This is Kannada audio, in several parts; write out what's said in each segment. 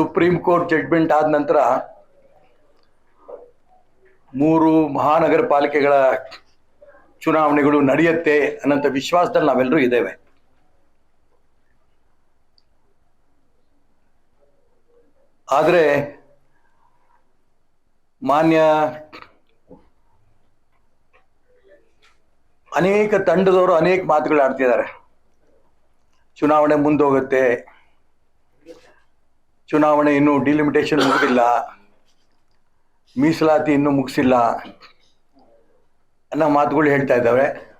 ಸುಪ್ರೀಂ ಕೋರ್ಟ್ ಜಡ್ಮೆಂಟ್ ಆದ ನಂತರ ಮೂರು ಮಹಾನಗರ ಪಾಲಿಕೆಗಳ ಚುನಾವಣೆಗಳು ನಡೆಯುತ್ತೆ ಅನ್ನೋಂಥ ವಿಶ್ವಾಸದಲ್ಲಿ ನಾವೆಲ್ಲರೂ ಇದ್ದೇವೆ. ಆದರೆ ಮಾನ್ಯ ಅನೇಕ ತಂಡದವರು ಅನೇಕ ಮಾತುಗಳು ಆಡ್ತಿದ್ದಾರೆ. ಚುನಾವಣೆ ಮುಂದೋಗುತ್ತೆ. ಚುನಾವಣೆ ಇನ್ನೂ ಡಿಲಿಮಿಟೇಷನ್ ಮುಗಿದಿಲ್ಲ. ಮೀಸಲಾತಿ ಇನ್ನೂ ಮುಗಿಸಿಲ್ಲ. ಅನ್ನೋ ಮಾತುಗಳು ಹೇಳ್ತಾ ಇದ್ದಾವೆ.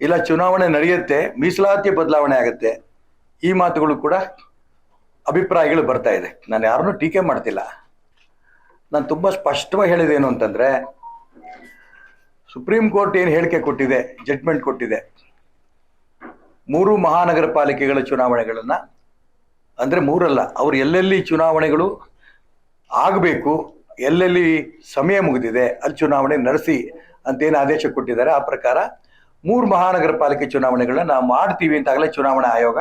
ಇಲ್ಲ, ಚುನಾವಣೆ ನಡೆಯುತ್ತೆ, ಮೀಸಲಾತಿ ಬದಲಾವಣೆ ಆಗುತ್ತೆ. ಈ ಮಾತುಗಳು ಕೂಡ ಅಭಿಪ್ರಾಯಗಳು ಬರ್ತಾ ಇದೆ. ನಾನು ಯಾರನ್ನೂ ಟೀಕೆ ಮಾಡ್ತಿಲ್ಲ. ನಾನು ತುಂಬ ಸ್ಪಷ್ಟವಾಗಿ ಹೇಳಿದೇನು ಅಂತಂದರೆ ಸುಪ್ರೀಂ ಕೋರ್ಟ್ ಏನು ಹೇಳಿಕೆ ಕೊಟ್ಟಿದೆ ಜಡ್ಮೆಂಟ್ ಕೊಟ್ಟಿದೆ. ಮೂರು ಮಹಾನಗರ ಪಾಲಿಕೆಗಳ ಚುನಾವಣೆಗಳನ್ನು ಅಂದರೆ ಮೂರಲ್ಲ, ಅವರು ಎಲ್ಲೆಲ್ಲಿ ಚುನಾವಣೆಗಳು ಆಗಬೇಕು, ಎಲ್ಲೆಲ್ಲಿ ಸಮಯ ಮುಗಿದಿದೆ, ಅಲ್ಲಿ ಚುನಾವಣೆ ನಡೆಸಿ ಅಂತೇನು ಆದೇಶ ಕೊಟ್ಟಿದ್ದಾರೆ, ಆ ಪ್ರಕಾರ ಮೂರು ಮಹಾನಗರ ಪಾಲಿಕೆ ಚುನಾವಣೆಗಳನ್ನ ನಾವು ಮಾಡ್ತೀವಿ ಅಂತಾಗಲೇ ಚುನಾವಣಾ ಆಯೋಗ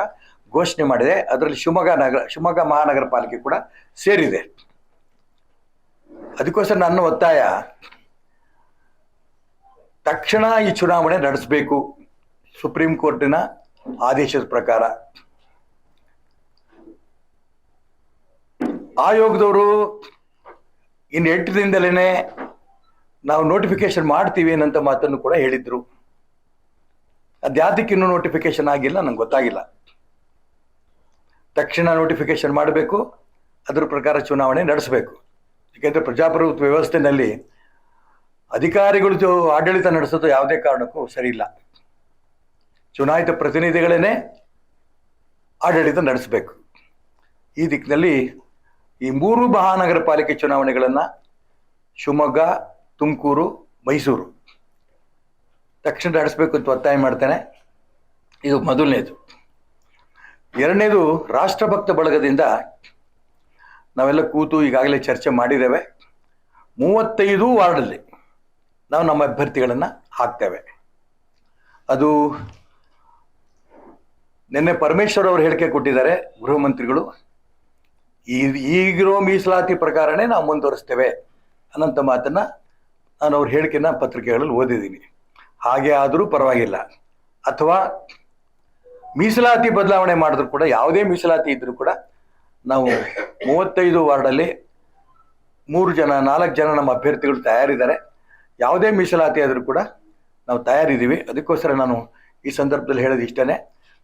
ಘೋಷಣೆ ಮಾಡಿದೆ. ಅದರಲ್ಲಿ ಶಿವಮೊಗ್ಗ ನಗರ, ಶಿವಮೊಗ್ಗ ಮಹಾನಗರ ಪಾಲಿಕೆ ಕೂಡ ಸೇರಿದೆ. ಅದಕ್ಕೋಸ್ಕರ ನನ್ನ ಒತ್ತಾಯ, ತಕ್ಷಣ ಈ ಚುನಾವಣೆ ನಡೆಸಬೇಕು. ಸುಪ್ರೀಂ ಕೋರ್ಟಿನ ಆದೇಶದ ಪ್ರಕಾರ. ಆಯೋಗದವರು ಇನ್ನು ಎಂಟು ದಿನದಲ್ಲೇ ನಾವು ನೋಟಿಫಿಕೇಶನ್ ಮಾಡ್ತೀವಿ ಅನ್ನಂತ ಮಾತನ್ನು ಕೂಡ ಹೇಳಿದ್ರು. ಅದ್ಯಾತಕ್ಕೆ ಇನ್ನೂ ನೋಟಿಫಿಕೇಶನ್ ಆಗಿಲ್ಲ, ನಂಗೆ ಗೊತ್ತಾಗಿಲ್ಲ. ತಕ್ಷಣ ನೋಟಿಫಿಕೇಶನ್ ಮಾಡಬೇಕು, ಅದ್ರ ಪ್ರಕಾರ ಚುನಾವಣೆ ನಡೆಸಬೇಕು. ಏಕೆಂದರೆ ಪ್ರಜಾಪ್ರಭುತ್ವ ವ್ಯವಸ್ಥೆನಲ್ಲಿ ಅಧಿಕಾರಿಗಳು ಆಡಳಿತ ನಡೆಸೋದು ಯಾವುದೇ ಕಾರಣಕ್ಕೂ ಸರಿಯಿಲ್ಲ ಚುನಾಯಿತ ಪ್ರತಿನಿಧಿಗಳೇನೆ ಆಡಳಿತ ನಡೆಸಬೇಕು. ಈ ದಿಕ್ಕಿನಲ್ಲಿ ಈ ಮೂರು ಮಹಾನಗರ ಪಾಲಿಕೆ ಚುನಾವಣೆಗಳನ್ನು ಶಿವಮೊಗ್ಗ, ತುಮಕೂರು, ಮೈಸೂರು. ತಕ್ಷಣ ನಡೆಸಬೇಕು ಅಂತ ಒತ್ತಾಯ ಮಾಡ್ತೇನೆ. ಇದು ಮೊದಲನೇದು. ಎರಡನೇದು ರಾಷ್ಟ್ರಭಕ್ತ ಬಳಗದಿಂದ ನಾವೆಲ್ಲ ಕೂತು ಈಗಾಗಲೇ ಚರ್ಚೆ ಮಾಡಿದ್ದೇವೆ. ಮೂವತ್ತೈದು ವಾರ್ಡಲ್ಲಿ ನಾವು ನಮ್ಮ ಅಭ್ಯರ್ಥಿಗಳನ್ನು ಹಾಕ್ತೇವೆ. ಅದು ನಿನ್ನೆ ಪರಮೇಶ್ವರ್ ಅವರು ಹೇಳಿಕೆ ಕೊಟ್ಟಿದ್ದಾರೆ ಗೃಹ ಮಂತ್ರಿಗಳು. ಈ ಈಗಿರೋ ಮೀಸಲಾತಿ ಪ್ರಕಾರನೇ ನಾವು ಮುಂದುವರಿಸ್ತೇವೆ ಅನ್ನೋಂಥ ಮಾತನ್ನ ನಾನು ಅವ್ರ ಹೇಳಿಕೆನ ಪತ್ರಿಕೆಗಳಲ್ಲಿ ಓದಿದ್ದೀನಿ. ಹಾಗೆ ಆದರೂ ಪರವಾಗಿಲ್ಲ. ಅಥವಾ ಮೀಸಲಾತಿ ಬದಲಾವಣೆ ಮಾಡಿದ್ರು ಕೂಡ, ಯಾವುದೇ ಮೀಸಲಾತಿ ಇದ್ದರೂ ಕೂಡ ನಾವು ಮೂವತ್ತೈದು ವಾರ್ಡಲ್ಲಿ ಮೂರು ಜನ, ನಾಲ್ಕು ಜನ ನಮ್ಮ ಅಭ್ಯರ್ಥಿಗಳು ತಯಾರಿದ್ದಾರೆ. ಯಾವುದೇ ಮೀಸಲಾತಿ ಆದರೂ ಕೂಡ ನಾವು ತಯಾರಿದ್ದೀವಿ. ಅದಕ್ಕೋಸ್ಕರ ನಾನು ಈ ಸಂದರ್ಭದಲ್ಲಿ ಹೇಳೋದು ಇಷ್ಟೇ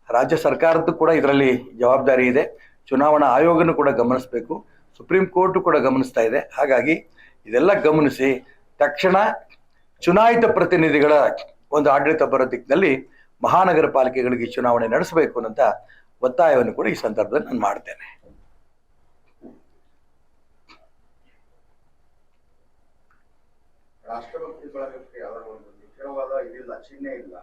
ರಾಜ್ಯ ಸರ್ಕಾರದ್ದು ಕೂಡ ಇದರಲ್ಲಿ ಜವಾಬ್ದಾರಿ ಇದೆ. ಚುನಾವಣಾ ಆಯೋಗನೂ ಕೂಡ ಗಮನಿಸಬೇಕು. ಸುಪ್ರೀಂ ಕೋರ್ಟು ಕೂಡ ಗಮನಿಸ್ತಾ ಇದೆ. ಹಾಗಾಗಿ ಇದೆಲ್ಲ ಗಮನಿಸಿ ತಕ್ಷಣ ಚುನಾಯಿತ ಪ್ರತಿನಿಧಿಗಳ ಒಂದು ಆಡಳಿತ ಬರೋ ದಿಕ್ಕಿನಲ್ಲಿ ಮಹಾನಗರ ಪಾಲಿಕೆಗಳಿಗೆ ಚುನಾವಣೆ ನಡೆಸಬೇಕು ಅನ್ನೋಂಥ ಒತ್ತಾಯವನ್ನು ಕೂಡ ಈ ಸಂದರ್ಭದಲ್ಲಿ ನಾನು ಮಾಡ್ತೇನೆ. ಒಂದು ನಿಖರವಾದ ಇದಿಲ್ಲ, ಚಿಹ್ನೆ ಇಲ್ಲ.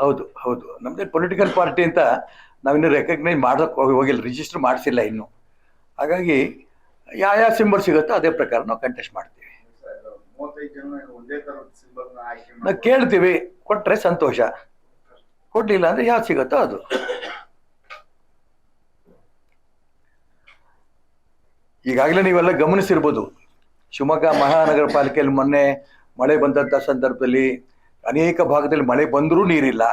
ಹೌದು ಹೌದು. ನಮ್ದೇ ಪೊಲಿಟಿಕಲ್ ಪಾರ್ಟಿ ಅಂತ ನಾವಿನ್ನೂ ರೆಕಗ್ನೈಸ್ ಮಾಡೋಕೆ ಹೋಗಿ ಹೋಗಿಲ್ಲ ರಿಜಿಸ್ಟರ್ ಮಾಡಿಸಿಲ್ಲ ಇನ್ನು. ಹಾಗಾಗಿ ಯಾವ ಯಾವ ಸಿಂಬಲ್ ಸಿಗುತ್ತೋ ಅದೇ ಪ್ರಕಾರ ನಾವು ಕಂಟೆಸ್ಟ್ ಮಾಡ್ತೀವಿ. ನಾವು ಕೇಳ್ತೀವಿ ಕೊಟ್ರೆ ಸಂತೋಷ. ಕೊಡ್ಲಿಲ್ಲ ಅಂದ್ರೆ ಯಾವ್ದು ಸಿಗುತ್ತೋ ಅದು. ಈಗಾಗಲೇ ನೀವೆಲ್ಲ ಗಮನಿಸಿರ್ಬೋದು ಶಿವಮೊಗ್ಗ ಮಹಾನಗರ ಪಾಲಿಕೆಯಲ್ಲಿ ಮೊನ್ನೆ ಮಳೆ ಬಂದಂಥ ಸಂದರ್ಭದಲ್ಲಿ ಅನೇಕ ಭಾಗದಲ್ಲಿ ಮಳೆ ಬಂದರೂ ನೀರಿಲ್ಲ.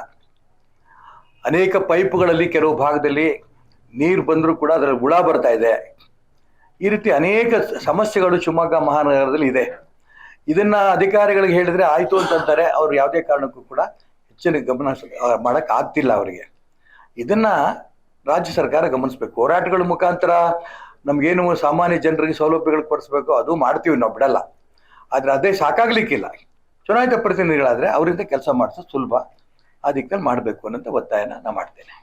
ಅನೇಕ ಪೈಪ್ಗಳಲ್ಲಿ ಕೆಲವು ಭಾಗದಲ್ಲಿ ನೀರು ಬಂದರೂ ಕೂಡ ಅದರಲ್ಲಿ ಹುಳ ಬರ್ತಾ ಇದೆ. ಈ ರೀತಿ ಅನೇಕ ಸಮಸ್ಯೆಗಳು ಶಿವಮೊಗ್ಗ ಮಹಾನಗರದಲ್ಲಿ ಇದೆ. ಇದನ್ನು ಅಧಿಕಾರಿಗಳಿಗೆ ಹೇಳಿದರೆ ಆಯಿತು ಅಂತಂತಾರೆ. ಅವರು ಯಾವುದೇ ಕಾರಣಕ್ಕೂ ಕೂಡ ಹೆಚ್ಚಿನ ಗಮನ ಮಾಡೋಕ್ಕೆ ಆಗ್ತಿಲ್ಲ ಅವರಿಗೆ. ಇದನ್ನು ರಾಜ್ಯ ಸರ್ಕಾರ ಗಮನಿಸ್ಬೇಕು. ಹೋರಾಟಗಳ ಮುಖಾಂತರ ನಮಗೇನು ಸಾಮಾನ್ಯ ಜನರಿಗೆ ಸೌಲಭ್ಯಗಳು ಕೊಡಿಸ್ಬೇಕು, ಅದು ಮಾಡ್ತೀವಿ ನಾವು ಬಿಡಲ್ಲ. ಆದ್ರೆ ಅದೇ ಸಾಕಾಗ್ಲಿಕ್ಕಿಲ್ಲ. ಚುನಾಯಿತ ಪ್ರತಿನಿಧಿಗಳಾದ್ರೆ ಅವರಿಂದ ಕೆಲಸ ಮಾಡಿಸೋದು ಸುಲಭ. ಆ ದಿಕ್ಕಲ್ಲಿ ಮಾಡಬೇಕು ಅನ್ನೋಂಥ ಒತ್ತಾಯನ ನಾನು ಮಾಡ್ತೇನೆ.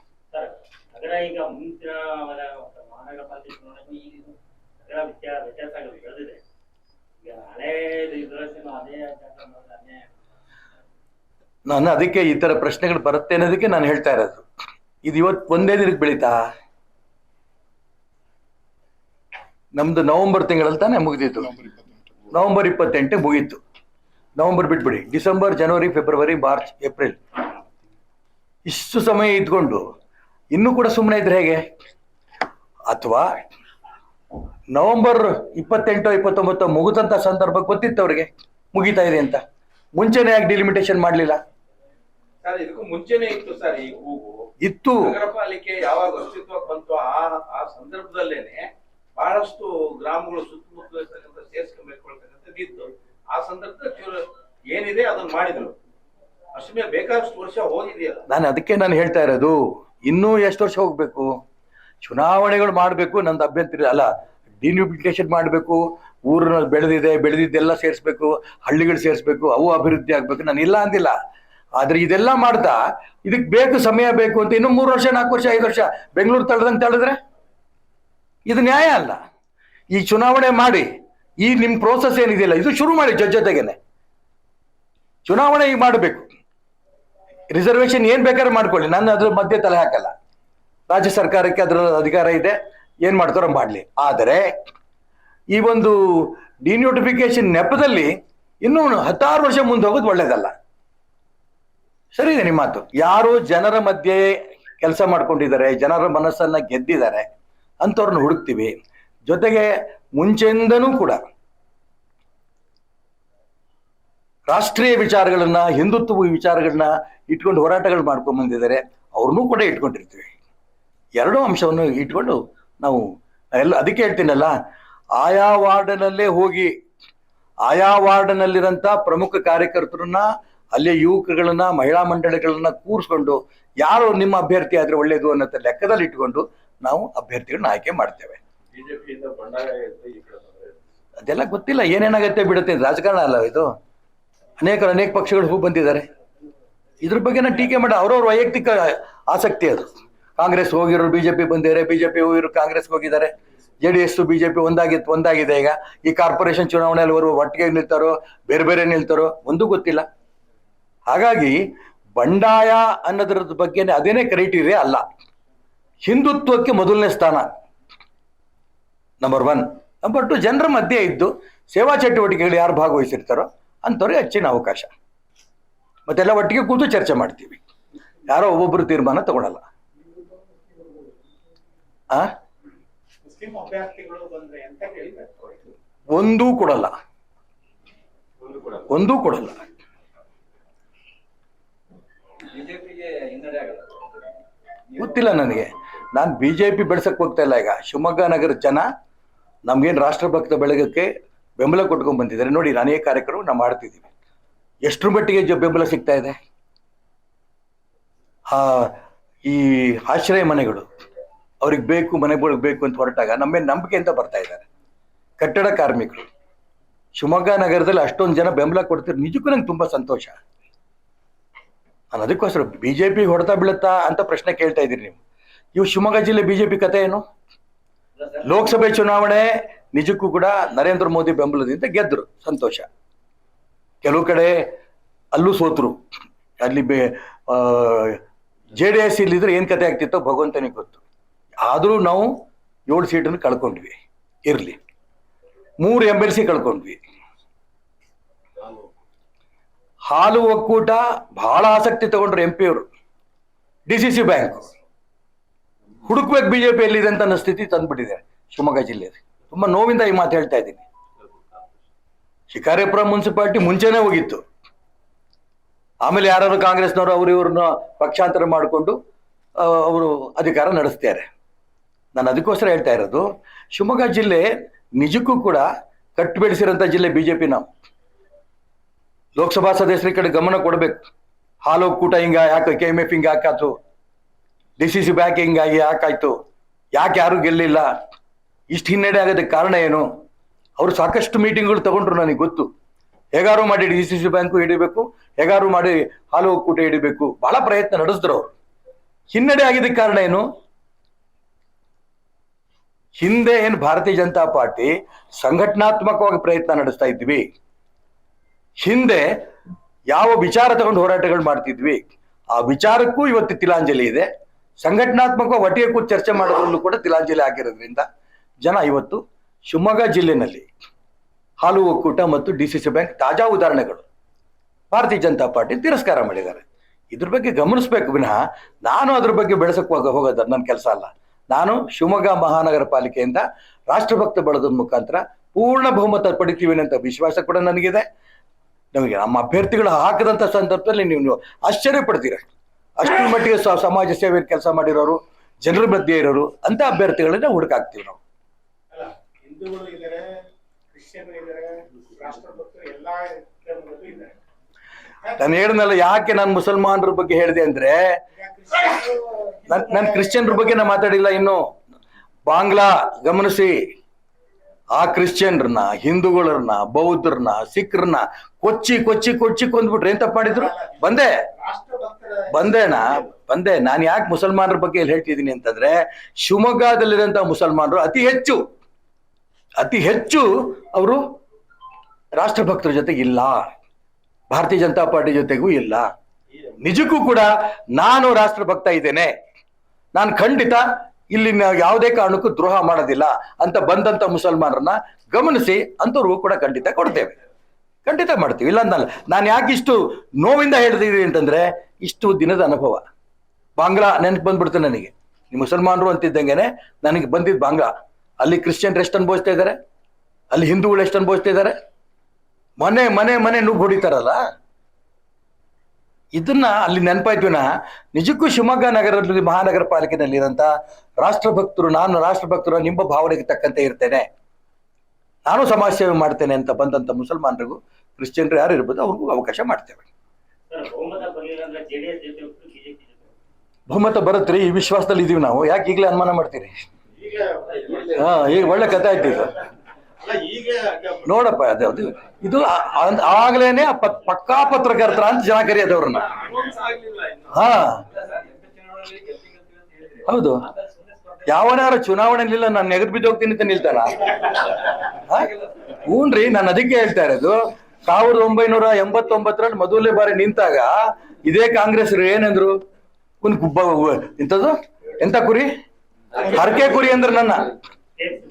ನಾನು ಅದಕ್ಕೆ ಈ ಥರ ಪ್ರಶ್ನೆಗಳು ಬರುತ್ತೆ ಅನ್ನೋದಕ್ಕೆ ನಾನು ಹೇಳ್ತಾ ಇರೋದು. ಇದು ಇವತ್ತು ಒಂದೇ ದಿನಕ್ಕೆ ಬೆಳೀತಾ? ನಮ್ದು ನವೆಂಬರ್ ತಿಂಗಳಲ್ಲಿ ತಾನೇ ಮುಗಿದಿತ್ತು ನವೆಂಬರ್ ಇಪ್ಪತ್ತೆಂಟು ಮುಗೀತು. ನವೆಂಬರ್ ಬಿಟ್ಬಿಡಿ. ಡಿಸೆಂಬರ್ ಜನವರಿ ಫೆಬ್ರವರಿ ಮಾರ್ಚ್ ಏಪ್ರಿಲ್. ಇಷ್ಟು ಸಮಯ ಇದ್ಕೊಂಡು ಇನ್ನೂ ಕೂಡ ಸುಮ್ಮನೆ ಇದ್ರೆ ಹೇಗೆ? ಅಥವಾ ನವೆಂಬರ್ ಇಪ್ಪತ್ತೆಂಟು ಇಪ್ಪತ್ತೊಂಬತ್ತು ಮುಗಿದಂತ ಸಂದರ್ಭ ಗೊತ್ತಿತ್ತು ಅವರಿಗೆ? ಮುಗಿತಾ ಇದೆ ಅಂತ. ಮುಂಚೆನೇ ಯಾಕೆ ಡಿಲಿಮಿಟೇಷನ್ ಮಾಡಲಿಲ್ಲ? ಮುಂಚೆನೆ ಇತ್ತು ಸರ್ ಈ ಕೂಗು ಇತ್ತು. ನಗರ ಪಾಲಿಕೆ ಯಾವಾಗ ಅಸ್ತಿತ್ವಕ್ಕೆ ಬಂತು ಆ ಸಂದರ್ಭದಲ್ಲೇನೆ ಬಹಳಷ್ಟು ಗ್ರಾಮಗಳು ಸುತ್ತಮುತ್ತ ಇರ್ತಕ್ಕಂಥ ಸೇರ್ಸ್ಕೊಂಡ್ಬೇಕೊಳ್ತಕ್ಕಂಥದ್ದು ಇತ್ತು ಆ ಸಂದರ್ಭದಲ್ಲಿ ಇವ್ರು ಏನಿದೆ ಅದನ್ನ ಮಾಡಿದ್ರು. ಅಷ್ಟೇ ಬೇಕಾದಷ್ಟು ವರ್ಷ ಹೋಗಿದೆಯಲ್ಲ. ನಾನು ಅದಕ್ಕೆ ನಾನು ಹೇಳ್ತಾ ಇರೋದು, ಇನ್ನೂ ಎಷ್ಟು ವರ್ಷ ಹೋಗ್ಬೇಕು? ಚುನಾವಣೆಗಳು ಮಾಡಬೇಕು ನಂದು ಅಭ್ಯಂತರ ಅಲ್ಲ ಡಿನ್ಯೂಬಿಲಿಟೇಷನ್ ಮಾಡಬೇಕು ಊರನ್ನ ಬೆಳೆದಿದೆ, ಬೆಳೆದಿದ್ದೆಲ್ಲ ಸೇರಿಸ್ಬೇಕು, ಹಳ್ಳಿಗಳು ಸೇರಿಸ್ಬೇಕು, ಅವು ಅಭಿವೃದ್ಧಿ ಆಗ್ಬೇಕು. ನಾನು ಇಲ್ಲ ಅಂದಿಲ್ಲ. ಆದ್ರೆ ಇದೆಲ್ಲ ಮಾಡ್ತಾ, ಇದಕ್ಕೆ ಬೇಕು, ಸಮಯ ಬೇಕು ಅಂತ ಇನ್ನು ಮೂರು ವರ್ಷ, ನಾಲ್ಕು ವರ್ಷ, ಐದು ವರ್ಷ ಬೆಂಗಳೂರು ತಳ್ದಂಗೆ ತಳೆದ್ರೆ ಇದು ನ್ಯಾಯ ಅಲ್ಲ. ಈ ಚುನಾವಣೆ ಮಾಡಿ, ಈ ನಿಮ್ಮ ಪ್ರೋಸೆಸ್ ಏನಿದೆಯಲ್ಲ, ಇದು ಶುರು ಮಾಡಿ ಜೊತೆ ಜೊತೆಗೇನೆ. ಚುನಾವಣೆ ಈಗ ಮಾಡಬೇಕು. ರಿಸರ್ವೇಶನ್ ಏನ್ ಬೇಕಾದ್ರೆ ಮಾಡ್ಕೊಳ್ಳಿ. ನಾನು ಅದ್ರ ಮಧ್ಯೆ ತಲೆ ಹಾಕಲ್ಲ. ರಾಜ್ಯ ಸರ್ಕಾರಕ್ಕೆ ಅದರ ಅಧಿಕಾರ ಇದೆ. ಏನು ಮಾಡ್ತಾರೋ ಮಾಡ್ಲಿ. ಆದರೆ, ಈ ಒಂದು ಡಿನೋಟಿಫಿಕೇಶನ್ ನೆಪದಲ್ಲಿ ಇನ್ನೂ ಹತ್ತಾರು ವರ್ಷ ಮುಂದೆ ಹೋಗೋದು ಒಳ್ಳೇದಲ್ಲ. ಸರಿ ಇದೆ ನಿಮ್ಮ ಮಾತು. ಯಾರು ಜನರ ಮಧ್ಯೆ ಕೆಲಸ ಮಾಡ್ಕೊಂಡಿದ್ದಾರೆ, ಜನರ ಮನಸ್ಸನ್ನ ಗೆದ್ದಿದ್ದಾರೆ. ಅಂಥವ್ರನ್ನ ಹುಡುಕ್ತೀವಿ. ಜೊತೆಗೆ ಮುಂಚೆಯಿಂದನೂ ಕೂಡ ರಾಷ್ಟ್ರೀಯ ವಿಚಾರಗಳನ್ನ ಹಿಂದುತ್ವ ವಿಚಾರಗಳನ್ನ ಇಟ್ಕೊಂಡು ಹೋರಾಟಗಳು ಮಾಡ್ಕೊಂಡು ಬಂದಿದ್ದಾರೆ. ಅವ್ರನ್ನೂ ಕೂಡ ಇಟ್ಕೊಂಡಿರ್ತೀವಿ. ಎರಡೂ ಅಂಶವನ್ನು ಇಟ್ಕೊಂಡು ನಾವು ಎಲ್ಲ ಅದಕ್ಕೆ ಹೇಳ್ತೀನಲ್ಲ, ಆಯಾ ವಾರ್ಡ್ನಲ್ಲೇ ಹೋಗಿ, ಆಯಾ ವಾರ್ಡ್ನಲ್ಲಿರೋಂಥ ಪ್ರಮುಖ ಕಾರ್ಯಕರ್ತರನ್ನ, ಅಲ್ಲಿಯ ಯುವಕಗಳನ್ನ, ಮಹಿಳಾ ಮಂಡಳಿಗಳನ್ನ ಕೂರಿಸ್ಕೊಂಡು, ಯಾರು ನಿಮ್ಮ ಅಭ್ಯರ್ಥಿ ಆದ್ರೆ ಒಳ್ಳೇದು ಅನ್ನೋ ಲೆಕ್ಕದಲ್ಲಿ ಇಟ್ಕೊಂಡು ನಾವು ಅಭ್ಯರ್ಥಿಗಳನ್ನ ಆಯ್ಕೆ ಮಾಡ್ತೇವೆ. ಅದೆಲ್ಲ ಗೊತ್ತಿಲ್ಲ ಏನೇನಾಗತ್ತೆ ಬಿಡುತ್ತೆ ರಾಜಕಾರಣ ಅಲ್ಲ ಇದು. ಅನೇಕ ಅನೇಕ ಪಕ್ಷಗಳು ಹೋಗಿ ಬಂದಿದ್ದಾರೆ. ಇದ್ರ ಬಗ್ಗೆ ನಾನು ಟೀಕೆ ಮಾಡಿ ಅವ್ರವ್ರ ವೈಯಕ್ತಿಕ ಆಸಕ್ತಿ ಅದು. ಕಾಂಗ್ರೆಸ್ ಹೋಗಿರೋರು ಬಿಜೆಪಿ ಬಂದಿದ್ದಾರೆ ಬಿಜೆಪಿ ಹೋಗಿರೋ ಕಾಂಗ್ರೆಸ್ ಹೋಗಿದ್ದಾರೆ. ಜೆ ಡಿ ಎಸ್ ಬಿಜೆಪಿ ಒಂದಾಗಿತ್ತು ಒಂದಾಗಿದೆ ಈಗ. ಈ ಕಾರ್ಪೊರೇಷನ್ ಚುನಾವಣೆಯಲ್ಲಿ ಅವರು ಒಟ್ಟಿಗೆ ನಿಲ್ತಾರೋ ಬೇರೆ ಬೇರೆ ನಿಲ್ತಾರೋ ಒಂದೂ ಗೊತ್ತಿಲ್ಲ. ಹಾಗಾಗಿ ಬಂಡಾಯ ಅನ್ನೋದ್ರ ಬಗ್ಗೆನೇ ಅದೇನೇ ಕ್ರೈಟೀರಿಯಾ ಅಲ್ಲ. ಹಿಂದುತ್ವಕ್ಕೆ ಮೊದಲನೇ ಸ್ಥಾನ. ನಂಬರ್ ಒನ್ ನಂಬರ್ ಟು ಜನರ ಮಧ್ಯೆ ಇದ್ದು ಸೇವಾ ಚಟುವಟಿಕೆಗಳು ಯಾರು ಭಾಗವಹಿಸಿರ್ತಾರೋ ಅಂಥವ್ರಿಗೆ ಹೆಚ್ಚಿನ ಅವಕಾಶ. ಮತ್ತೆಲ್ಲ ಒಟ್ಟಿಗೆ ಕೂತು ಚರ್ಚೆ ಮಾಡ್ತೀವಿ. ಯಾರೋ ಒಬ್ಬೊಬ್ಬರು ತೀರ್ಮಾನ ತಗೊಳಲ್ಲ. ಆ? ಒಂದೂ ಕೊಡಲ್ಲ. ಒಂದು ಕೂಡ ಒಂದೂ ಕೊಡಲ್ಲ. ಗೊತ್ತಿಲ್ಲ ನನಗೆ. ನಾನು ಬಿ ಜೆ ಪಿ ಬೆಳೆಸಕ್ಕೆ ಹೋಗ್ತಾ ಇಲ್ಲ ಈಗ. ಶಿವಮೊಗ್ಗ ನಗರ ಜನ ನಮ್ಗೇನು ರಾಷ್ಟ್ರಭಕ್ತ ಬೆಳಗಕ್ಕೆ ಬೆಂಬಲ ಕೊಟ್ಕೊಂಡು ಬಂದಿದ್ದಾರೆ. ನೋಡಿ ಅನೇಕ ಕಾರ್ಯಕ್ರಮ ನಾವು ಮಾಡ್ತಿದ್ದೀವಿ ಎಷ್ಟರ ಮಟ್ಟಿಗೆ ಜ- ಬೆಂಬಲ ಸಿಗ್ತಾ ಇದೆ? ಆ ಈ ಆಶ್ರಯ ಮನೆಗಳು, ಅವ್ರಿಗೆ ಬೇಕು, ಮನೆಗಳಿಗೆ ಬೇಕು ಅಂತ ಹೊರಟಾಗ ನಮ್ಮ ನಂಬಿಕೆ ಅಂತ ಬರ್ತಾ ಇದ್ದಾರೆ. ಕಟ್ಟಡ ಕಾರ್ಮಿಕರು, ಶಿವಮೊಗ್ಗ ನಗರದಲ್ಲಿ ಅಷ್ಟೊಂದು ಜನ ಬೆಂಬಲ ಕೊಡ್ತಾರೆ ನಿಜಕ್ಕೂ ನಂಗೆ ತುಂಬಾ ಸಂತೋಷ. ನಾನು ಅದಕ್ಕೋಸ್ಕರ ಬಿಜೆಪಿ ಹೊಡೆತ ಬೀಳುತ್ತಾ ಅಂತ ಪ್ರಶ್ನೆ ಕೇಳ್ತಾ ಇದ್ದೀರಿ ನೀವು. ಇವು ಶಿವಮೊಗ್ಗ ಜಿಲ್ಲೆ ಬಿಜೆಪಿ ಕಥೆ ಏನು? ಲೋಕಸಭೆ ಚುನಾವಣೆ ನಿಜಕ್ಕೂ ಕೂಡ ನರೇಂದ್ರ ಮೋದಿ ಬೆಂಬಲದಿಂದ ಗೆದ್ದರು ಸಂತೋಷ. ಕೆಲವು ಕಡೆ ಅಲ್ಲೂ ಸೋತರು. ಅಲ್ಲಿ ಬೆ ಜೆ ಡಿ ಎಸ್ ಇಲ್ಲಿದ್ರೆ ಏನು ಕತೆ ಆಗ್ತಿತ್ತೋ ಭಗವಂತನಿಗೆ ಗೊತ್ತು. ಆದರೂ ನಾವು ಏಳು ಸೀಟನ್ನು ಕಳ್ಕೊಂಡ್ವಿ, ಇರ್ಲಿ. ಮೂರು ಎಂ ಎಲ್ ಸಿ ಕಳ್ಕೊಂಡ್ವಿ. ಹಾಲು ಒಕ್ಕೂಟ ಬಹಳ ಆಸಕ್ತಿ ತಗೊಂಡ್ರು ಎಂ ಪಿ ಅವರು ಡಿ ಸಿ ಸಿ ಬ್ಯಾಂಕ್. ಹುಡುಕ್ಬೇಕು ಬಿಜೆಪಿ ಎಲ್ಲಿದೆ ಅಂತ ನನ್ನ ಸ್ಥಿತಿ ತಂದ್ಬಿಟ್ಟಿದೆ ಶಿವಮೊಗ್ಗ ಜಿಲ್ಲೆಯಲ್ಲಿ. ತುಂಬಾ ನೋವಿಂದ ಈ ಮಾತು ಹೇಳ್ತಾ ಇದ್ದೀನಿ. ಶಿಕಾರಿಪುರ ಮುನ್ಸಿಪಾಲಿಟಿ ಮುಂಚೆನೆ ಹೋಗಿತ್ತು. ಆಮೇಲೆ ಯಾರು ಕಾಂಗ್ರೆಸ್ನವರು ಅವರು ಇವ್ರನ್ನ ಪಕ್ಷಾಂತರ ಮಾಡಿಕೊಂಡು ಅವರು ಅಧಿಕಾರ ನಡೆಸ್ತಾರೆ. ನಾನು ಅದಕ್ಕೋಸ್ಕರ ಹೇಳ್ತಾ ಇರೋದು, ಶಿವಮೊಗ್ಗ ಜಿಲ್ಲೆ ನಿಜಕ್ಕೂ ಕೂಡ ಕಟ್ಟು ಜಿಲ್ಲೆ ಪಿ ನಾವು. ಲೋಕಸಭಾ ಸದಸ್ಯರ ಕಡೆ ಗಮನ ಕೊಡಬೇಕು. ಹಾಲು ಕೂಟ ಹಿಂಗ, ಯಾಕೆ ಕೆ ಎಂ ಎಫ್ ಹಿಂಗೆ ಹಾಕಾತು ಡಿ ಸಿ ಸಿ ಬ್ಯಾಂಕ್ ಹಿಂಗಾಗಿ ಯಾಕಾಯ್ತು? ಯಾಕೆ ಯಾರು ಗೆಲ್ಲಿಲ್ಲ? ಇಷ್ಟು ಹಿನ್ನಡೆ ಆಗೋದಕ್ಕೆ ಕಾರಣ ಏನು? ಅವರು ಸಾಕಷ್ಟು ಮೀಟಿಂಗ್ಗಳು ತಗೊಂಡ್ರು ನನಗೆ ಗೊತ್ತು. ಹೇಗಾರು ಮಾಡಿ ಡಿ ಸಿ ಸಿ ಬ್ಯಾಂಕು ಹಿಡಿಬೇಕು ಹೇಗಾರು ಮಾಡಿ ಹಾಲು ಒಕ್ಕೂಟ ಹಿಡಿಬೇಕು. ಬಹಳ ಪ್ರಯತ್ನ ನಡೆಸಿದ್ರು ಅವರು. ಹಿನ್ನಡೆ ಆಗಿದ್ದಕ್ಕೆ ಕಾರಣ ಏನು? ಹಿಂದೆ ಏನು ಭಾರತೀಯ ಜನತಾ ಪಾರ್ಟಿ ಸಂಘಟನಾತ್ಮಕವಾಗಿ ಪ್ರಯತ್ನ ನಡೆಸ್ತಾ ಇದ್ವಿ. ಹಿಂದೆ ಯಾವ ವಿಚಾರ ತಗೊಂಡು ಹೋರಾಟಗಳು ಮಾಡ್ತಿದ್ವಿ. ಆ ವಿಚಾರಕ್ಕೂ ಇವತ್ತು ತಿಲಾಂಜಲಿ ಇದೆ. ಸಂಘಟನಾತ್ಮಕ ಒಟ್ಟಿಗೆ ಕೂತು ಚರ್ಚೆ ಮಾಡೋದ್ರಲ್ಲೂ ಕೂಡ ತಿಲಾಂಜಲಿ ಆಗಿರೋದ್ರಿಂದ ಜನ ಇವತ್ತು ಶಿವಮೊಗ್ಗ ಜಿಲ್ಲೆನಲ್ಲಿ ಹಾಲು ಒಕ್ಕೂಟ ಮತ್ತು ಡಿ ಸಿ ಸಿ ಬ್ಯಾಂಕ್ ತಾಜಾ ಉದಾಹರಣೆಗಳು. ಭಾರತೀಯ ಜನತಾ ಪಾರ್ಟಿ ತಿರಸ್ಕಾರ ಮಾಡಿದ್ದಾರೆ. ಇದ್ರ ಬಗ್ಗೆ ಗಮನಿಸ್ಬೇಕು ವಿನಃ ನಾನು ಅದ್ರ ಬಗ್ಗೆ ಬೆಳೆಸಕ್ಕೆ ಹೋಗ ಹೋಗೋದು ನನ್ನ ಕೆಲಸ ಅಲ್ಲ. ನಾನು ಶಿವಮೊಗ್ಗ ಮಹಾನಗರ ಪಾಲಿಕೆಯಿಂದ ರಾಷ್ಟ್ರಭಕ್ತ ಬಳದ ಮುಖಾಂತರ ಪೂರ್ಣ ಬಹುಮತ ಪಡಿತೀವಿ ಅಂತ ವಿಶ್ವಾಸ ಕೂಡ ನನಗಿದೆ. ನಮಗೆ ನಮ್ಮ ಅಭ್ಯರ್ಥಿಗಳು ಹಾಕಿದಂಥ ಸಂದರ್ಭದಲ್ಲಿ ನೀವು ಆಶ್ಚರ್ಯ ಪಡ್ತೀರ ಅಷ್ಟರ ಮಟ್ಟಿಗೆ ಸಮಾಜ ಸೇವೆ ಕೆಲಸ ಮಾಡಿರೋರು ಜನರ ಮಧ್ಯೆ ಇರೋರು ಅಂತ ಅಭ್ಯರ್ಥಿಗಳನ್ನ ಹುಡುಕಾಕ್ತೀವಿ ನಾವು. ನಾನು ಹೇಳಿದ್ನಲ್ಲ ಯಾಕೆ ನಾನು ಮುಸಲ್ಮಾನರ ಬಗ್ಗೆ ಹೇಳಿದೆ ಅಂದ್ರೆ ನನ್ ನಾನು ಕ್ರಿಶ್ಚಿಯನ್ರ ಬಗ್ಗೆ ನಾ ಮಾತಾಡಿಲ್ಲ ಇನ್ನು. ಬಾಂಗ್ಲಾ ಗಮನಿಸಿ. ಆ ಕ್ರಿಶ್ಚಿಯನ್ರನ್ನ, ಹಿಂದೂಗಳನ್ನ, ಬೌದ್ಧರನ್ನ, ಸಿಖ್ರನ್ನ ಕೊಚ್ಚಿ ಕೊಚ್ಚಿ ಕೊಚ್ಚಿ ಕೊಂದ್ಬಿಟ್ರೆ ಏನ್ ತಪ್ಪು ಮಾಡಿದ್ರು? ಬಂದೆ. ಬಂದೇನ? ಬಂದೆ. ನಾನು ಯಾಕೆ ಮುಸಲ್ಮಾನರ ಬಗ್ಗೆ ಇಲ್ಲಿ ಹೇಳ್ತಿದ್ದೀನಿ ಅಂತಂದ್ರೆ, ಶಿವಮೊಗ್ಗದಲ್ಲಿರುವಂತ ಮುಸಲ್ಮಾನರು ಅತಿ ಹೆಚ್ಚು ಅತಿ ಹೆಚ್ಚು ಅವರು ರಾಷ್ಟ್ರಭಕ್ತರ ಜೊತೆಗೆ ಇಲ್ಲ. ಭಾರತೀಯ ಜನತಾ ಪಾರ್ಟಿ ಜೊತೆಗೂ ಇಲ್ಲ. ನಿಜಕ್ಕೂ ಕೂಡ ನಾನು ರಾಷ್ಟ್ರಭಕ್ತ ಇದ್ದೇನೆ. ನಾನು ಖಂಡಿತ ಇಲ್ಲಿ ಯಾವುದೇ ಕಾರಣಕ್ಕೂ ದ್ರೋಹ ಮಾಡೋದಿಲ್ಲ ಅಂತ ಬಂದಂತ ಮುಸಲ್ಮಾನರನ್ನ ಗಮನಿಸಿ ಅಂತವ್ರಿಗೂ ಕೂಡ ಖಂಡಿತ ಕೊಡ್ತೇವೆ. ಖಂಡಿತ ಮಾಡ್ತೀವಿ. ಇಲ್ಲ ಅಂದಲ್ಲ, ನಾನು ಯಾಕೆ ಇಷ್ಟು ನೋವಿಂದ ಹೇಳ್ತಿದ್ದೀನಿ ಅಂತಂದ್ರೆ ಇಷ್ಟು ದಿನದ ಅನುಭವ. ಬಾಂಗ್ಲಾ ನೆನಪು ಬಂದ್ಬಿಡ್ತು ನನಗೆ. ಈ ಮುಸಲ್ಮಾನರು ಅಂತಿದ್ದಂಗೆನೆ ನನಗೆ ಬಂದಿದ್ದು ಬಾಂಗ್ಲಾ. ಅಲ್ಲಿ ಕ್ರಿಶ್ಚಿಯನ್ರು ಎಷ್ಟು ಅನುಭವಿಸ್ತಾ ಇದ್ದಾರೆ ಅಲ್ಲಿ ಹಿಂದೂಗಳು ಎಷ್ಟು ಅನುಭವಿಸ್ತಾ ಇದ್ದಾರೆ ಮನೆ ಮನೆ ಮನೆ ನುಗ್ಗು ಹೊಡಿತಾರಲ್ಲ. ಇದನ್ನ ಅಲ್ಲಿ ನೆನಪಾಯ್ತು ನಿಜಕ್ಕೂ ಶಿವಮೊಗ್ಗ ನಗರದಲ್ಲಿ ಮಹಾನಗರ ಪಾಲಿಕೆನಲ್ಲಿರೋಂಥ ರಾಷ್ಟ್ರಭಕ್ತರು ನಾನು ರಾಷ್ಟ್ರಭಕ್ತರು ನಿಮ್ಮ ಭಾವನೆಗೆ ತಕ್ಕಂತೆ ಇರ್ತೇನೆ. ನಾನು ಸಮಾಜ ಸೇವೆ ಮಾಡ್ತೇನೆ ಅಂತ ಬಂದಂತ ಮುಸಲ್ಮಾನರಿಗೂ ಕ್ರಿಶ್ಚಿಯನ್ರು ಯಾರು ಇರ್ಬೋದು ಅವ್ರಿಗೂ ಅವಕಾಶ ಮಾಡ್ತೇವೆ. ಬಹುಮತ ಬರುತ್ತ್ರಿ ಈ ವಿಶ್ವಾಸದಲ್ಲಿ ಇದೀವಿ ನಾವು. ಯಾಕೆ ಈಗಲೇ ಅನುಮಾನ ಮಾಡ್ತೀರಿ? ಹಾ ಈಗ ಒಳ್ಳೆ ಕಥೆ ಆಯ್ತು ಇದು. ನೋಡಪ್ಪ ಅದೇ ಇದು ಆಗ್ಲೇನೆ ಪಕ್ಕಾ ಪತ್ರಕರ್ತರ ಅಂತ ಜನ ಕರೆಯೋದು ಅವ್ರನ್ನ. ಹಾ. ಹೌದು. ಯಾವನಾರ ಚುನಾವಣೆಲಿಲ್ಲ ನಾನು ನೆಗೆದು ಬಿದ್ದು ಹೋಗ್ತೀನಿ ಅಂತ ನಿಲ್ತಾನ? ಹೂನ್ರಿ ನಾನು ಅದಕ್ಕೆ ಹೇಳ್ತಾ ಇರೋದು. ಸಾವಿರದ ಒಂಬೈನೂರ ಎಂಬತ್ತೊಂಬತ್ತರಲ್ಲಿ ಮೊದಲನೇ ಬಾರಿ ನಿಂತಾಗ ಇದೇ ಕಾಂಗ್ರೆಸ್ ಏನಂದ್ರು? ಇಂಥದ್ದು ಎಂತ ಕುರಿ? ಹರಕೆ ಕುರಿ ಅಂದ್ರೆ ನನ್ನ.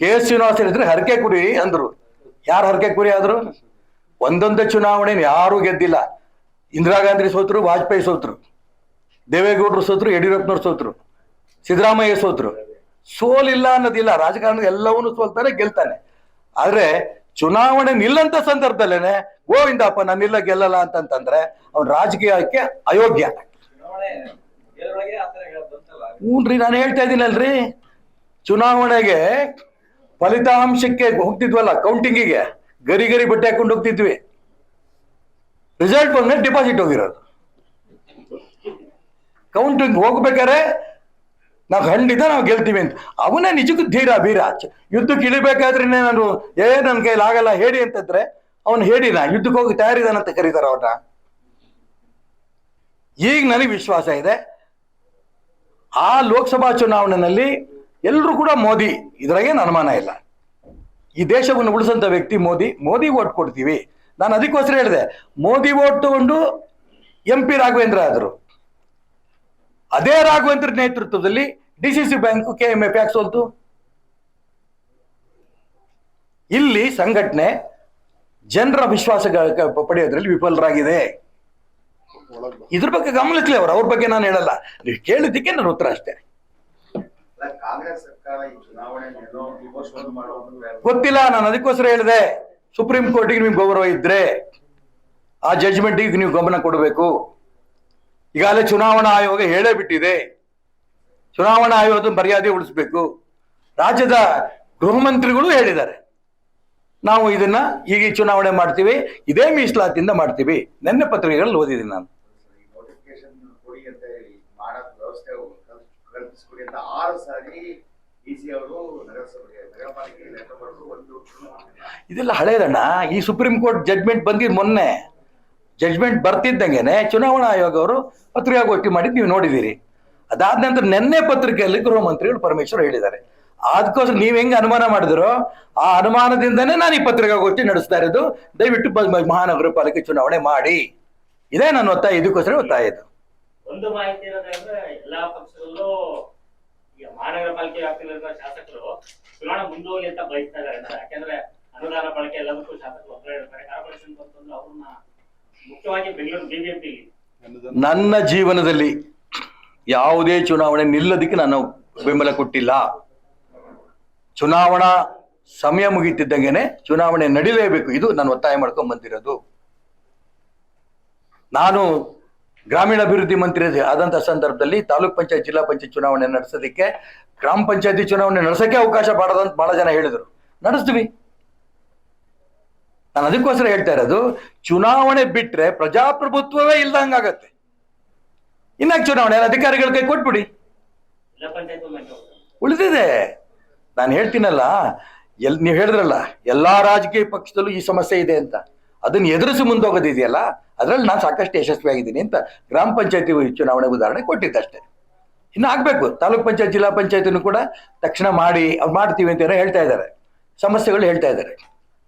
ಕೆ ಎಸ್ ಶ್ರೀನಿವಾಸ್ ಹೇಳಿದ್ರೆ ಹರಕೆ ಕುರಿ ಅಂದ್ರು. ಯಾರು ಹರಕೆ ಕುರಿ ಆದ್ರು? ಒಂದೊಂದು ಚುನಾವಣೆ ಯಾರು ಗೆದ್ದಿಲ್ಲ. ಇಂದಿರಾ ಗಾಂಧಿ ಸೋತ್ರು ವಾಜಪೇಯಿ ಸೋತ್ರು. ದೇವೇಗೌಡರು ಸೋತ್ರು ಯಡಿಯೂರಪ್ಪನವ್ರು ಸೋತ್ರು. ಸಿದ್ದರಾಮಯ್ಯ ಸೋತ್ರು. ಸೋಲಿಲ್ಲ ಅನ್ನೋದಿಲ್ಲ. ರಾಜಕಾರಣ ಎಲ್ಲವನ್ನೂ ಸೋಲ್ತಾನೆ ಗೆಲ್ತಾನೆ. ಆದ್ರೆ ಚುನಾವಣೆ ನಿಲ್ಲಂತ ಸಂದರ್ಭದಲ್ಲೇನೆ ಗೋವಿಂದಪ್ಪ ನಾನಿಲ್ಲ ಗೆಲ್ಲಲ್ಲ ಅಂತಂತಂದ್ರೆ ಅವ್ನ ರಾಜಕೀಯಕ್ಕೆ ಅಯೋಗ್ಯ. ಹ್ಞೂನ್ರಿ ನಾನು ಹೇಳ್ತಾ ಇದ್ದೀನಲ್ರಿ. ಚುನಾವಣೆಗೆ ಫಲಿತಾಂಶಕ್ಕೆ ಹೋಗ್ತಿದ್ವಲ್ಲ ಕೌಂಟಿಂಗಿಗೆ ಗರಿ ಗರಿ ಬಟ್ಟೆ ಹಾಕೊಂಡು ಹೋಗ್ತಿದ್ವಿ. ರಿಸಲ್ಟ್ ಬಂದ್ರೆ ಡಿಪಾಸಿಟ್ ಹೋಗಿರೋದು. ಕೌಂಟಿಂಗ್ ಹೋಗ್ಬೇಕಾರೆ ನಾವು ಖಂಡಿತ ನಾವು ಗೆಲ್ತೀವಿ ಅಂತ. ಅವನೇ ನಿಜಕ್ಕೂ ಧೀರ ಬೀರ ಯುದ್ಧಕ್ಕೆ ಇಳಿಬೇಕಾದ್ರೆ ನಾನು, ಏ ನನ್ನ ಕೈಲಿ ಆಗಲ್ಲ, ಹೇಳಿ ಅಂತಂದ್ರೆ ಅವನು ಹೇಳಿನ ಯುದ್ಧಕ್ಕೆ ಹೋಗಿ ತಯಾರಿದಾನಂತ ಕರೀತಾರ ಅವನ ಈಗ ನನಗೆ ವಿಶ್ವಾಸ ಇದೆ. ಆ ಲೋಕಸಭಾ ಚುನಾವಣೆಯಲ್ಲಿ ಎಲ್ಲರೂ ಕೂಡ ಮೋದಿ, ಇದ್ರಾಗೇನು ಅನುಮಾನ ಇಲ್ಲ. ಈ ದೇಶವನ್ನು ಉಳಿಸಂತ ವ್ಯಕ್ತಿ ಮೋದಿ ಮೋದಿ ಓಟ್ ಕೊಡ್ತೀವಿ. ನಾನು ಅದಕ್ಕೋಸ್ಕರ ಹೇಳಿದೆ, ಮೋದಿ ಓಟ್ ತಗೊಂಡು ಎಂ ಪಿ ರಾಘವೇಂದ್ರ ಆದರು. ಅದೇ ರಾಘವೇಂದ್ರ ನೇತೃತ್ವದಲ್ಲಿ D C C bank, K M F ಯಾಕೆ ಸೋಲ್ತು? ಇಲ್ಲಿ ಸಂಘಟನೆ ಜನರ ವಿಶ್ವಾಸ ಪಡೆಯೋದ್ರಲ್ಲಿ ವಿಫಲರಾಗಿದೆ. ಇದ್ರ ಬಗ್ಗೆ ಗಮನಿಸ್ಲಿ ಅವರು, ಅವ್ರ ಬಗ್ಗೆ ನಾನು ಹೇಳಲ್ಲ. ನೀವು ಕೇಳಿದ್ದಕ್ಕೆ ನನ್ನ ಉತ್ತರ ಅಷ್ಟೇ. ಕಾಂಗ್ರೆಸ್ ಸರ್ಕಾರ ಈ ಚುನಾವಣೆಯನ್ನು ಪೋಸ್ಟ್ಪೋನ್ ಮಾಡುವಂತ ಗೊತ್ತಿಲ್ಲ ನಾನು ಅದಕ್ಕೋಸ್ಕರ ಹೇಳಿದೆ. ಸುಪ್ರೀಂ ಕೋರ್ಟಿಗೆ ನಿಮ್ಗೆ ಗೌರವ ಇದ್ರೆ ಆ ಜಡ್ಜ್ಮೆಂಟಿಗೆ ನೀವು ಗಮನ ಕೊಡಬೇಕು. ಈಗಾಗಲೇ ಚುನಾವಣಾ ಆಯೋಗ ಹೇಳೇ ಬಿಟ್ಟಿದೆ. ಚುನಾವಣಾ ಆಯೋಗದ ಮರ್ಯಾದೆ ಉಳಿಸ್ಬೇಕು. ರಾಜ್ಯದ ಗೃಹ ಮಂತ್ರಿಗಳು ಹೇಳಿದ್ದಾರೆ. ನಾವು ಇದನ್ನ ಈಗ ಈ ಚುನಾವಣೆ ಮಾಡ್ತೀವಿ. ಇದೇ ಮೀಸಲಾತಿಯಿಂದ ಮಾಡ್ತೀವಿ. ನೆನ್ನೆ ಪತ್ರಿಕೆಗಳಲ್ಲಿ ಓದಿದ್ದೀನಿ ನಾನು. ಕಲ್ಪಿಸ್ಕೊಡಿ ಅಂತ ಆರು ಸಾರಿ ಇದೆಲ್ಲ ಹಳೇದಣ್ಣ. ಈ ಸುಪ್ರೀಂ ಕೋರ್ಟ್ ಜಡ್ಜ್ಮೆಂಟ್ ಬಂದಿದ್ ಮೊನ್ನೆ. ಜಡ್ಜ್ಮೆಂಟ್ ಬರ್ತಿದ್ದಂಗೆನೆ ಚುನಾವಣಾ ಆಯೋಗ ಅವರು ಪತ್ರಿಕಾಗೋಷ್ಠಿ ಮಾಡಿದ್ ನೀವು ನೋಡಿದ್ದೀರಿ ಅದಾದ ನಂತರ ನಿನ್ನೆ ಪತ್ರಿಕೆಯಲ್ಲಿ ಗೃಹ ಮಂತ್ರಿಗಳು ಪರಮೇಶ್ವರ್ ಹೇಳಿದ್ದಾರೆ. ಅದಕ್ಕೋಸ್ಕರ ನೀವ್ ಹೆಂಗೆ ಅನುಮಾನ ಮಾಡಿದ್ರು ಆ ಅನುಮಾನದಿಂದನೇ ನಾನು ಈ ಪತ್ರಿಕಾಗೋಷ್ಠಿ ನಡೆಸ್ತಾ ಇರೋದು. ದಯವಿಟ್ಟು ಮಹಾನಗರ ಪಾಲಿಕೆ ಚುನಾವಣೆ ಮಾಡಿ. ಇದೇ ನನ್ನ ಒತ್ತಾಯ, ಇದಕ್ಕೋಸ್ಕರ ಒತ್ತಾಯ ಇದು. ಒಂದು ಮಾಹಿತಿ ಏನಂದ್ರೆ ಎಲ್ಲಾ ಪಕ್ಷದಲ್ಲೂ ಈಗ ಮಹಾನಗರ ಪಾಲಿಕೆ ವ್ಯಾಪ್ತಿಯಲ್ಲಿರುವ ಶಾಸಕರು ಚುನಾವಣೆ ಮುಂದೋಗ್ಲಿ ಅಂತ ಬಯಸ್ತಾ ಇದಾರೆ ಯಾಕೆಂದ್ರೆ ಯಾಕಂದ್ರೆ ಅನುದಾನ ಬಳಕೆ ಎಲ್ಲದಕ್ಕೂ ಶಾಸಕರು ಒಬ್ಬರೇ ಇರ್ತಾರೆ. ಕಾರ್ಪೊರೇಷನ್ ಬಂತಂದ್ರೆ ಅವ್ರನ್ನ ಮುಖ್ಯವಾಗಿ ಬೆಂಗಳೂರು ಬಿಬಿಎಂಪಿ ನನ್ನ ಜೀವನದಲ್ಲಿ ಯಾವುದೇ ಚುನಾವಣೆ ನಿಲ್ಲದಕ್ಕೆ ನಾನು ಬೆಂಬಲ ಕೊಟ್ಟಿಲ್ಲ. ಚುನಾವಣಾ ಸಮಯ ಮುಗೀತಿದ್ದಂಗೆನೆ ಚುನಾವಣೆ ನಡೀಲೇಬೇಕು. ಇದು ನಾನು ಒತ್ತಾಯ ಮಾಡ್ಕೊಂಡ್ ಬಂದಿರೋದು. ನಾನು ಗ್ರಾಮೀಣಾಭಿವೃದ್ಧಿ ಮಂತ್ರಿ ಆದಂಥ ಸಂದರ್ಭದಲ್ಲಿ ತಾಲೂಕ್ ಪಂಚಾಯತ್ ಜಿಲ್ಲಾ ಪಂಚಾಯತ್ ಚುನಾವಣೆ ನಡೆಸೋದಕ್ಕೆ ಗ್ರಾಮ ಪಂಚಾಯತಿ ಚುನಾವಣೆ ನಡೆಸಕ್ಕೆ ಅವಕಾಶ ಮಾಡದಂತ ಬಹಳ ಜನ ಹೇಳಿದರು. ನಡೆಸ್ತೀವಿ ನಾನು ಅದಕ್ಕೋಸ್ಕರ ಹೇಳ್ತಾ ಇರೋದು, ಚುನಾವಣೆ ಬಿಟ್ರೆ ಪ್ರಜಾಪ್ರಭುತ್ವವೇ ಇಲ್ದಂಗಾಗತ್ತೆ ಇನ್ನಾಗ ಚುನಾವಣೆ? ಅಧಿಕಾರಿಗಳ ಕೈ ಕೊಟ್ಬಿಡಿ. ಉಳಿದಿದೆ. ನಾನು ಹೇಳ್ತೀನಲ್ಲ, ಎಲ್ ನೀವು ಹೇಳಿದ್ರಲ್ಲ, ಎಲ್ಲಾ ರಾಜಕೀಯ ಪಕ್ಷದಲ್ಲೂ ಈ ಸಮಸ್ಯೆ ಇದೆ ಅಂತ. ಅದನ್ನ ಎದುರಿಸಿ ಮುಂದೋಗೋದಿದೆಯಲ್ಲ, ಅದ್ರಲ್ಲಿ ನಾನು ಸಾಕಷ್ಟು ಯಶಸ್ವಿಯಾಗಿದ್ದೀನಿ ಅಂತ ಗ್ರಾಮ ಪಂಚಾಯತಿ ಚುನಾವಣೆ ಉದಾಹರಣೆ ಕೊಟ್ಟಿದ್ದಷ್ಟೇ. ಇನ್ನು ಆಗ್ಬೇಕು, ತಾಲೂಕ್ ಪಂಚಾಯತ್, ಜಿಲ್ಲಾ ಪಂಚಾಯತಿನೂ ಕೂಡ ತಕ್ಷಣ ಮಾಡಿ ಅವ್ರು ಮಾಡ್ತೀವಿ ಅಂತ ಹೇಳ್ತಾ ಇದ್ದಾರೆ. ಸಮಸ್ಯೆಗಳು ಹೇಳ್ತಾ ಇದ್ದಾರೆ.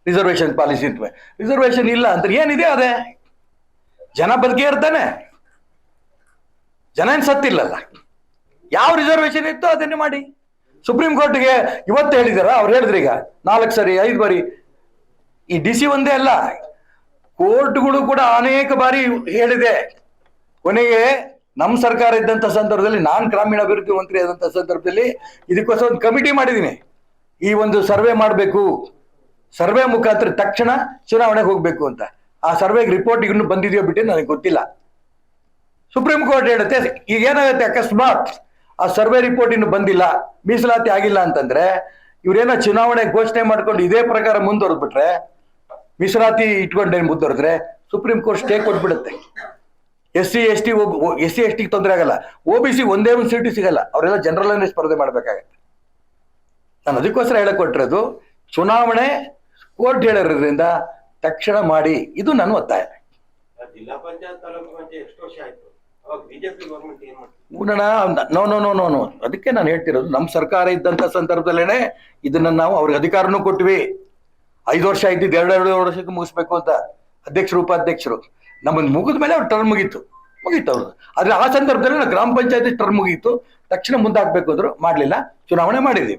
ರಿಸರ್ವೇಶನ್ ಪಾಲಿಸಿ ಅಂತ ರಿಸರ್ವೇಶನ್ ಇಲ್ಲ ಅಂದ್ರೆ ಏನಿದೆ ಅದೇ? ಜನ ಬದುಕೇ ಇರ್ತಾನೆ. ಜನ ಏನ್ ಸತ್ತಿಲ್ಲಲ್ಲ. ಯಾವ ರಿಸರ್ವೇಶನ್ ಇತ್ತು ಅದನ್ನೇ ಮಾಡಿ. ಸುಪ್ರೀಂ ಕೋರ್ಟ್ಗೆ ಇವತ್ತು ಹೇಳಿದಾರ, ಅವ್ರು ಹೇಳಿದ್ರು ಈಗ ನಾಲ್ಕು ಸರಿ, ಐದು ಬಾರಿ. ಈ ಡಿ ಸಿ ಒಂದೇ ಅಲ್ಲ. ಕೋರ್ಟ್ಗಳು ಕೂಡ ಅನೇಕ ಬಾರಿ ಹೇಳಿದೆ. ಕೊನೆಗೆ ನಮ್ಮ ಸರ್ಕಾರ ಇದ್ದಂಥ ಸಂದರ್ಭದಲ್ಲಿ ನಾನು ಗ್ರಾಮೀಣಾಭಿವೃದ್ಧಿ ಮಂತ್ರಿ ಆದಂಥ ಸಂದರ್ಭದಲ್ಲಿ ಇದಕ್ಕೋಸ್ಕರ ಒಂದು ಕಮಿಟಿ ಮಾಡಿದ್ದೀನಿ. ಈ ಒಂದು ಸರ್ವೆ ಮಾಡಬೇಕು. ಸರ್ವೆ ಮುಖಾಂತರ ತಕ್ಷಣ ಚುನಾವಣೆಗೆ ಹೋಗ್ಬೇಕು ಅಂತ. ಆ ಸರ್ವೆಗೆ ರಿಪೋರ್ಟ್ ಇನ್ನು ಬಂದಿದೆಯೋ ಬಿಟ್ಟು ನನಗೆ ಗೊತ್ತಿಲ್ಲ. ಸುಪ್ರೀಂ ಕೋರ್ಟ್ ಹೇಳುತ್ತೆ, ಈಗ ಏನಾಗುತ್ತೆ ಅಕಸ್ಮಾತ್ ಆ ಸರ್ವೆ ರಿಪೋರ್ಟ್ ಇನ್ನು ಬಂದಿಲ್ಲ, ಮೀಸಲಾತಿ ಆಗಿಲ್ಲ ಅಂತಂದ್ರೆ ಇವರೇನೋ ಚುನಾವಣೆ ಘೋಷಣೆ ಮಾಡ್ಕೊಂಡು ಇದೇ ಪ್ರಕಾರ ಮುಂದುವರೆದ್ಬಿಟ್ರೆ ಮೀಸಲಾತಿ ಇಟ್ಕೊಂಡೆ ಮುಂದುವರೆದ್ರೆ supreme court stay ಕೊಟ್ಬಿಡುತ್ತೆ. S C S T S C S ಟಿಗೆ ತೊಂದರೆ ಆಗಲ್ಲ. ಒ ಬಿ ಸಿ ಒಂದೇ ಒಂದು ಸೀಟು ಸಿಗಲ್ಲ. ಅವರೆಲ್ಲ ಜನರಲ್ ಸ್ಪರ್ಧೆ ಮಾಡಬೇಕಾಗತ್ತೆ. ನಾನು ಅದಕ್ಕೋಸ್ಕರ ಹೇಳಕ್ ಕೊಟ್ಟಿರೋದು ಚುನಾವಣೆ ಕೋರ್ಟ್ ಹೇಳಿರೋದ್ರಿಂದ ತಕ್ಷಣ ಮಾಡಿ. ಇದು ನನ್ನ ಒತ್ತಾಯ. No no no no no ಅದಕ್ಕೆ ನಾನು ಹೇಳ್ತಿರೋದು ನಮ್ಮ ಸರ್ಕಾರ ಇದ್ದಂಥ ಸಂದರ್ಭದಲ್ಲೇನೆ ಇದನ್ನ ನಾವು ಅವ್ರಿಗೆ ಅಧಿಕಾರನೂ ಕೊಟ್ವಿ. ಐದು ವರ್ಷ ಇದ್ದಿದ್ದು ಎರಡು ಎರಡು ವರ್ಷಕ್ಕೆ ಮುಗಿಸ್ಬೇಕು ಅಂತ ಅಧ್ಯಕ್ಷರು, ಉಪಾಧ್ಯಕ್ಷರು. ನಮ್ಮನ್ನು ಮುಗಿದ ಮೇಲೆ ಅವ್ರ ಟರ್ಮ್ ಮುಗೀತು. ಮುಗೀತು ಅವ್ರದ್ದು. ಆದ್ರೆ ಆ ಸಂದರ್ಭದಲ್ಲಿ ಗ್ರಾಮ ಪಂಚಾಯತಿ ಟರ್ಮ್ ಮುಗೀತು. ತಕ್ಷಣ ಮುಂದಾಗಬೇಕು ಅಂದ್ರು, ಮಾಡ್ಲಿಲ್ಲ. ಚುನಾವಣೆ ಮಾಡಿದೀವಿ.